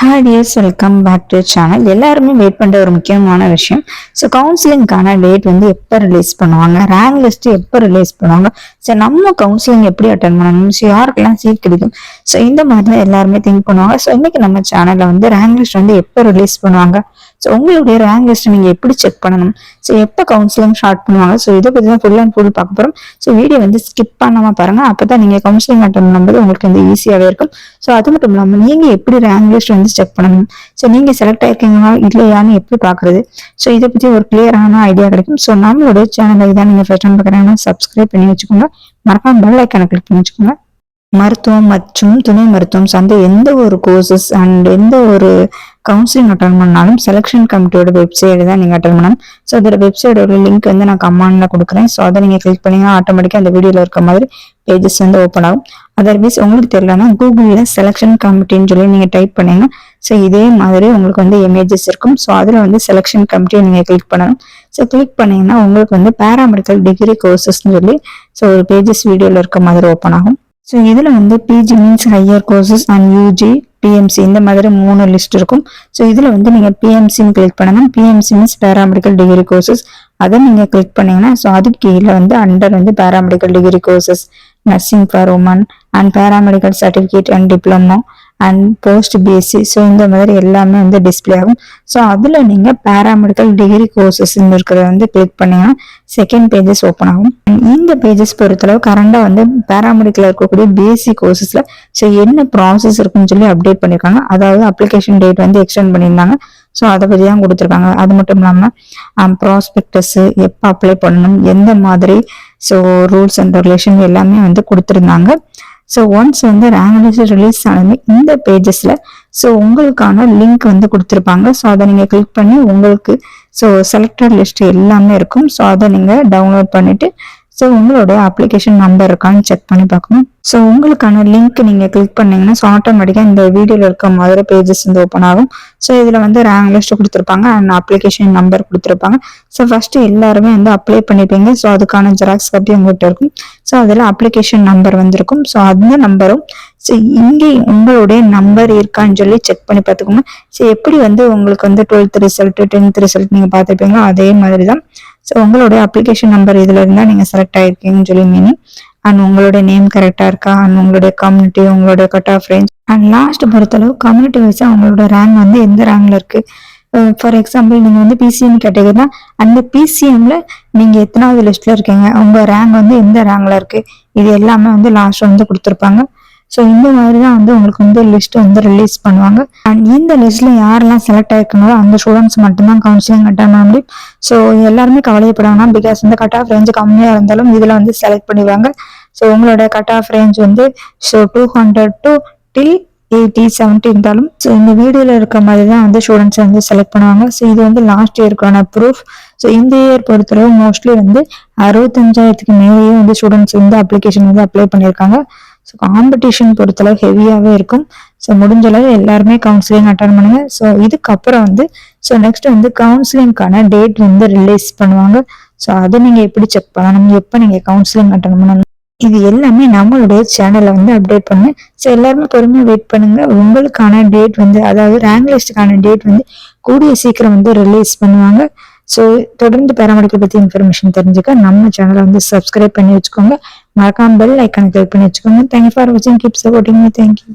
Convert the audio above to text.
Hi dears welcome back to channel எல்லாருமே wait பண்ணுற ஒரு முக்கியமான விஷயம். ஸோ கவுன்சிலிங்க்கான டேட் வந்து எப்போ ரிலீஸ் பண்ணுவாங்க? ரேங்க் லிஸ்ட்டு எப்போ ரிலீஸ் பண்ணுவாங்க? ஸோ நம்ம கவுன்சிலிங் எப்படி அட்டன் பண்ணணும்? ஸோ யாருக்கெல்லாம் சீட் கிடைக்கும்? ஸோ இந்த மாதிரி தான் எல்லாருமே திங்க் பண்ணுவாங்க. ஸோ இன்னைக்கு நம்ம சேனலில் வந்து ரேங்க் லிஸ்ட் வந்து எப்போ ரிலீஸ் பண்ணுவாங்க? ஸோ உங்களுடைய ரேங்க் லிஸ்ட் நீங்கள் எப்படி செக் பண்ணணும்? ஸோ எப்போ கவுன்சிலிங் ஸ்டார்ட் பண்ணுவாங்க? ஸோ இதை பற்றி தான் ஃபுல் அண்ட் ஃபுல் பார்க்க போகிறோம் ஸோ வீடியோ வந்து ஸ்கிப் பண்ணாமல் பாருங்க. அப்போ தான் நீங்கள் கவுன்சிலிங் அட்டன் பண்ணும்போது உங்களுக்கு வந்து ஈஸியாகவே இருக்கும். ஸோ அது மட்டும் இல்லாமல் நீங்கள் எப்படி ரேங்க் லிஸ்ட் வந்து செக் பண்ணணும்? ஸோ நீங்கள் செலக்ட் ஆயிருக்கீங்களா? இல்லையான்னு எப்படி பார்க்குறது? ஸோ இதை பற்றி ஒரு கிளியரான ஐடியா கிடைக்கும். ஸோ நம்மளோட சேனலை இதான் நீங்கள் ஃபஸ்ட் டைம் பார்க்குறாங்கன்னா சப்ஸ்கிரைப் பண்ணி வச்சுக்கோங்க. மறக்காம பெல் ஐக்கானை கிளிக் பண்ணி வச்சுக்கோங்க. மருத்துவம் மற்றும் துணை மருத்துவம் சார்ந்த எந்த ஒரு கோர்சஸ் அண்ட் எந்த ஒரு கவுன்சிலிங் அட்டன் பண்ணாலும் செலெக்ஷன் கமிட்டியோட வெப்சைட் தான் நீங்கள் அட்டன் பண்ணணும். ஸோ அதோட வெப்சைட்டோட லிங்க் வந்து நான் கமாண்டில் கொடுக்குறேன். ஸோ அதை நீங்கள் கிளிக் பண்ணீங்கன்னா ஆட்டோமேட்டிக்காக அந்த வீடியோவில் இருக்க மாதிரி பேஜஸ் வந்து ஓப்பன் ஆகும். அதர்வைஸ் உங்களுக்கு தெரியலன்னா கூகுளில் செலெக்ஷன் கமிட்டின்னு சொல்லி நீங்கள் டைப் பண்ணீங்கன்னா ஸோ இதே மாதிரி உங்களுக்கு வந்து இமேஜஸ் இருக்கும். ஸோ அதில் வந்து செலெக்ஷன் கமிட்டியை நீங்கள் கிளிக் பண்ணணும். ஸோ கிளிக் பண்ணீங்கன்னா உங்களுக்கு வந்து பேராமெடிக்கல் டிகிரி கோர்சஸ்ன்னு சொல்லி ஸோ ஒரு பேஜஸ் வீடியோவில் இருக்க மாதிரி ஓப்பன் ஆகும். ஸோ இதில் வந்து PG means higher courses and UG PMC இந்த மாதிரி மூணு லிஸ்ட் இருக்கும். ஸோ இதில் வந்து நீங்கள் பிஎம்சின்னு கிளிக் பண்ணுங்கள் PMC means paramedical degree courses அதை நீங்கள் கிளிக் பண்ணீங்கன்னா ஸோ அதுக்கு கீழே வந்து அண்டர் வந்து paramedical degree courses nursing for women and paramedical certificate and diploma and post BSc so இந்த மாதிரி எல்லாமே வந்து டிஸ்பிளே ஆகும். ஸோ அதில் நீங்கள் பேராமெடிக்கல் டிகிரி கோர்சஸ் இருக்கிறத வந்து கிளிக் பண்ணீங்கன்னா செகண்ட் பேஜஸ் ஓப்பன் ஆகும். இந்த பேஜஸ் பொறுத்தளவு கரண்டாக வந்து பேராமெடிக்கல் இருக்கக்கூடிய பிஎஸ்சி கோர்சஸில் ஸோ என்ன ப்ராசஸ் இருக்குன்னு சொல்லி அப்டேட் பண்ணியிருக்காங்க அதாவது அப்ளிகேஷன் டேட் வந்து எக்ஸ்டெண்ட் பண்ணியிருந்தாங்க. ஸோ அதை பற்றி தான் கொடுத்துருக்காங்க. அது மட்டும் இல்லாமல் ப்ராஸ்பெக்டஸ்ஸு எப்போ அப்ளை பண்ணணும் எந்த மாதிரி ஸோ ரூல்ஸ் அண்ட் ரெகுலேஷன் எல்லாமே வந்து கொடுத்துருந்தாங்க. ஸோ ஒன்ஸ் வந்து ரேங்க் ரிலீஸ் ஆனது இந்த பேஜஸ்ல ஸோ உங்களுக்கான லிங்க் வந்து கொடுத்துருப்பாங்க. ஸோ அதை நீங்கள் கிளிக் பண்ணி உங்களுக்கு ஸோ செலக்டட் லிஸ்ட் எல்லாமே இருக்கும். ஸோ அதை நீங்கள் டவுன்லோட் பண்ணிட்டு ஸோ உங்களோட அப்ளிகேஷன் நம்பர் இருக்கான்னு செக் பண்ணி பார்க்கணும். ஸோ உங்களுக்கான லிங்க் நீங்கள் கிளிக் பண்ணீங்கன்னா ஸோ ஆட்டோமேட்டிக்காக இந்த வீடியோவில் இருக்க மாதிரி பேஜஸ் வந்து ஓப்பன் ஆகும். ஸோ இதில் வந்து ரேங்க் லிஸ்ட் கொடுத்துருப்பாங்க அண்ட் அப்ளிகேஷன் நம்பர் கொடுத்துருப்பாங்க. ஸோ ஃபஸ்ட்டு எல்லாருமே வந்து அப்ளை பண்ணிப்பீங்க. ஸோ அதுக்கான ஜெராக்ஸ் காப்பி உங்கள்கிட்ட இருக்கும். ஸோ அதில் அப்ளிகேஷன் நம்பர் வந்திருக்கும். ஸோ அந்த நம்பரும் ஸோ இங்கே உங்களுடைய நம்பர் இருக்கான்னு சொல்லி செக் பண்ணி பார்த்துக்கோங்க. ஸோ எப்படி வந்து உங்களுக்கு வந்து டுவெல்த் ரிசல்ட் டென்த் ரிசல்ட் நீங்கள் பார்த்துருப்பீங்களோ அதே மாதிரி தான் ஸோ உங்களுடைய அப்ளிகேஷன் நம்பர் இதில் இருந்தால் நீங்கள் செலக்ட் ஆகிருக்கீங்கன்னு சொல்லி மீனிங் அண்ட் உங்களுடைய நேம் கரெக்டாக இருக்கா? அண்ட் உங்களுடைய கம்யூனிட்டி உங்களுடைய cut off range and last பொறுத்தளவு கம்யூனிட்டி வைஸாக உங்களோட ரேங்க் வந்து எந்த ரேங்கில் இருக்கு? ஃபார் எக்ஸாம்பிள் நீங்கள் வந்து பிசிஎம் கேட்டீங்கன்னா அந்த பிசிஎம்மில் நீங்கள் எத்தனாவது லிஸ்ட்டில் இருக்கீங்க? உங்கள் ரேங்க் வந்து எந்த ரேங்கில் இருக்கு? இது எல்லாமே வந்து லாஸ்ட் வந்து கொடுத்துருப்பாங்க. ஸோ இந்த மாதிரி தான் வந்து உங்களுக்கு வந்து லிஸ்ட் வந்து ரிலீஸ் பண்ணுவாங்க. அண்ட் இந்த லிஸ்ட்டில் யாரெல்லாம் செலக்ட் ஆயிருக்கங்களோ அந்த ஸ்டூடெண்ட்ஸ் மட்டும்தான் கவுன்சிலிங் அட்டன் பண்ண முடியும். ஸோ எல்லாருமே கவலைப்படாங்கன்னா பிகாஸ் இந்த கட் ஆஃப் ரேஞ்சு கம்மியாக இருந்தாலும் இதில் வந்து செலக்ட் பண்ணிடுவாங்க. ஸோ உங்களோட கட் ஆஃப் ரேஞ்ச் வந்து so two hundred to till eighty seventy இருந்தாலும் ஸோ இந்த வீடியோவில் இருக்க மாதிரி தான் வந்து ஸ்டூடெண்ட்ஸ் வந்து செலக்ட் பண்ணுவாங்க. ஸோ இது வந்து லாஸ்ட் இயருக்கான ப்ரூஃப் ஸோ இந்த இயர் பொறுத்தளவு மோஸ்ட்லி வந்து அறுபத்தஞ்சாயிரத்துக்கு மேலேயே வந்து ஸ்டூடெண்ட்ஸ் வந்து அப்ளிகேஷன் வந்து அப்ளை பண்ணியிருக்காங்க. ஸோ காம்படிஷன் பொறுத்தளவு ஹெவியாகவே இருக்கும். ஸோ முடிஞ்சளவு எல்லாருமே கவுன்சிலிங் அட்டன் பண்ணுங்க. ஸோ இதுக்கப்புறம் வந்து ஸோ நெக்ஸ்ட் வந்து கவுன்சிலிங்க்கான டேட் வந்து ரிலீஸ் பண்ணுவாங்க. ஸோ அதை நீங்கள் எப்படி செக் பண்ணணும்? எப்போ நீங்கள் கவுன்சிலிங் அட்டன் பண்ணணும்? இது எல்லாமே நம்மளுடைய சேனலை வந்து அப்டேட் பண்ணு. ஸோ எல்லாருமே பொறுமையாக வெயிட் பண்ணுங்க. உங்களுக்கான டேட் வந்து அதாவது ரேங்க் லிஸ்ட்டுக்கான டேட் வந்து கூடிய சீக்கிரம் வந்து ரிலீஸ் பண்ணுவாங்க. ஸோ தொடர்ந்து பேராமெடிக்கல் பற்றி இன்ஃபர்மேஷன் தெரிஞ்சுக்க நம்ம சேனலை வந்து சப்ஸ்கிரைப் பண்ணி வச்சுக்கோங்க. மறக்காம பெல் ஐக்கான கிளிக் பண்ணி வச்சுக்கோங்க. தேங்க்யூ ஃபார் வாட்சிங் keep supporting me thank you